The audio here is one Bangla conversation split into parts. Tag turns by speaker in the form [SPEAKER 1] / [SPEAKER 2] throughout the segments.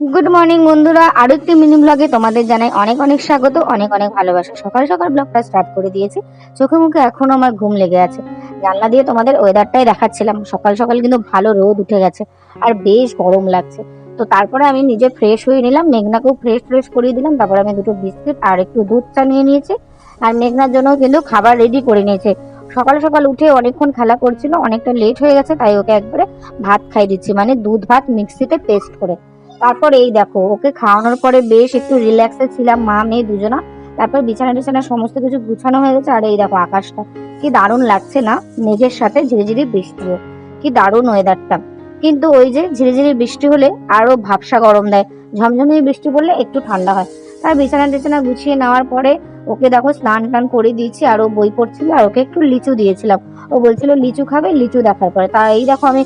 [SPEAKER 1] গুড মর্নিং বন্ধুরা। আরও একটি মিনি ব্লগে তোমাদের জানাই অনেক অনেক স্বাগত, অনেক অনেক ভালোবাসা। সকাল সকাল ব্লগটা স্টার্ট করে দিয়েছি। চোখে মুখে এখনও আমার ঘুম লেগে আছে। জানলা দিয়ে তোমাদের ওয়েদারটাই দেখাচ্ছিলাম। সকাল সকাল কিন্তু ভালো রোদ উঠে গেছে আর বেশ গরম লাগছে। তো তারপরে আমি নিজে ফ্রেশ হয়ে নিলাম। মেঘনাকেও ফ্রেশ ফ্রেশ করিয়ে দিলাম। তারপরে আমি দুটো বিস্কিট আর একটু দুধ চা নিয়ে নিয়েছি। আর মেঘনার জন্য কিন্তু খাবার রেডি করে নিয়েছে। সকাল সকাল উঠে অনেকক্ষণ খেলা করছিল, অনেকটা লেট হয়ে গেছে, তাই ওকে একবারে ভাত খাই দিচ্ছি। মানে দুধ ভাত মিক্সিতে পেস্ট করে। তারপর এই দেখো, ওকে খাওয়ানোর পরে বেশ একটু রিল্যাক্সে ছিলাম, মা মেয়ে দুজনা। তারপর বিছানা টিছানা সমস্ত কিছু গুছানো হয়ে গেছে, আর এই দেখো আকাশটা। কি দারুণ লাগছে না? মেঘের সাথে ঝিরিঝিরি বৃষ্টিও। কি দারুণ ওয়েদারটা কিন্তু ওই যে ঝিরিঝিরি বৃষ্টি হলে আরও ভাবসা গরম দেয়। ঝমঝমিয়ে বৃষ্টি পড়লে একটু ঠান্ডা হয়। তার বিছানা টিছানা গুছিয়ে নেওয়ার পরে ওকে দেখো স্নান টান করে দিয়েছি, আর বই পড়ছিল, আর ওকে একটু লিচু দিয়েছিলাম। ও বলছিল, লিচু খাবে? লিচু দেখার পরে। তা এই দেখো আমি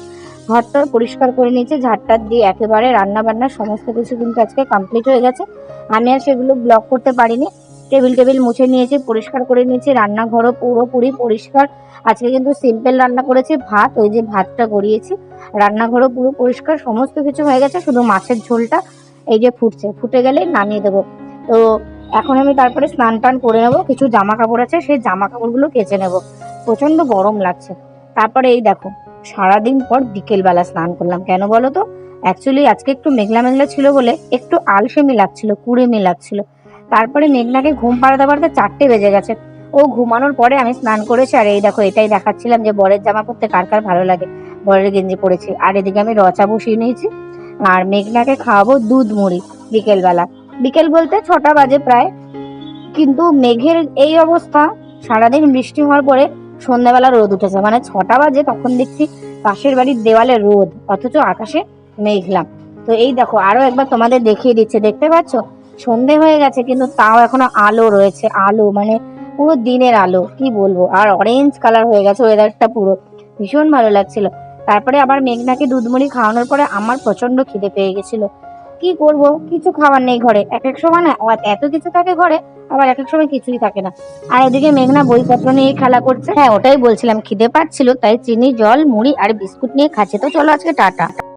[SPEAKER 1] ঘরটা পরিষ্কার করে নিয়েছি ঝাড়টার দিয়ে একেবারে রান্না বান্না সমস্ত কিছু কিন্তু আজকে কমপ্লিট হয়ে গেছে। আমি আর সেগুলো ব্লক করতে পারিনি। টেবিল টেবিল মুছে নিয়েছি, পরিষ্কার করে নিয়েছি, রান্নাঘরও পুরোপুরি পরিষ্কার। আজকে কিন্তু সিম্পল রান্না করেছি, ভাত, ওই যে ভাতটা গড়িয়েছি। রান্নাঘরও পুরো পরিষ্কার, সমস্ত কিছু হয়ে গেছে, শুধু মাছের ঝোলটা এই যে ফুটছে। ফুটে গেলেই নামিয়ে দেবো। তো এখন আমি তারপরে স্নান টান করে নেব, কিছু জামা কাপড় আছে, সেই জামা কাপড়গুলো কেচে নেব। প্রচণ্ড গরম লাগছে। তারপরে এই দেখো সারাদিন পর বিকেলবেলা স্নান করলাম। কেন বলো তো? অ্যাকচুয়ালি আজকে একটু মেঘলা মেঘলা ছিল বলে একটু আলসেমি লাগছিল, কুড়েমি লাগছিল। তারপরে মেঘনাকে ঘুম পাড়াতে পারতে চারটে বেজে গেছে। ও ঘুমানোর পরে আমি স্নান করেছি আর এই দেখো, এটাই দেখাচ্ছিলাম যে বরের জামা পরতে কার কার ভালো লাগে। বরের গেঞ্জি পরেছি। আর এদিকে আমি রচা বসিয়ে নিয়েছি। আর মেঘনাকে খাওয়াবো দুধ মুড়ি বিকেলবেলা। বিকেল বলতে ছটা বাজে প্রায়। কিন্তু মেঘের এই অবস্থা, সারাদিন বৃষ্টি হওয়ার পরে সন্ধ্যাবেলা রোদ উঠেছে। মানে ছটা বাজে তখন দেখছি পাশের বাড়ির দেওয়ালে রোদ, অথচ আকাশে মেঘলা। তো এই দেখো, আরও একবার তোমাদের দেখিয়ে দিচ্ছে। দেখতে পাচ্ছ? সন্ধে হয়ে গেছে, কিন্তু তাও এখনও আলো রয়েছে। আলো মানে পুরো দিনের আলো, কি বলব? আর অরেঞ্জ কালার হয়ে গেছে ওয়েদারটা পুরো। ভীষণ ভালো লাগছিল। তারপরে আবার মেঘনাকে দুধমুড়ি খাওয়ানোর পরে আমার প্রচণ্ড খিদে পেয়ে গেছিল। কি করব? কিছু খাবার নেই ঘরে। এক এক সময় না এত কিছু থাকে ঘরে, আবার এক এক সময় কিছুই থাকে না। আর এদিকে মেঘনা বইপত্র নিয়ে খেলা করছে। হ্যাঁ ওটাই বলছিলাম, খিদে পাচ্ছিল, তাই চিনি, জল, মুড়ি আর বিস্কুট নিয়ে খাচ্ছে। তো চলো আজকে টাটা।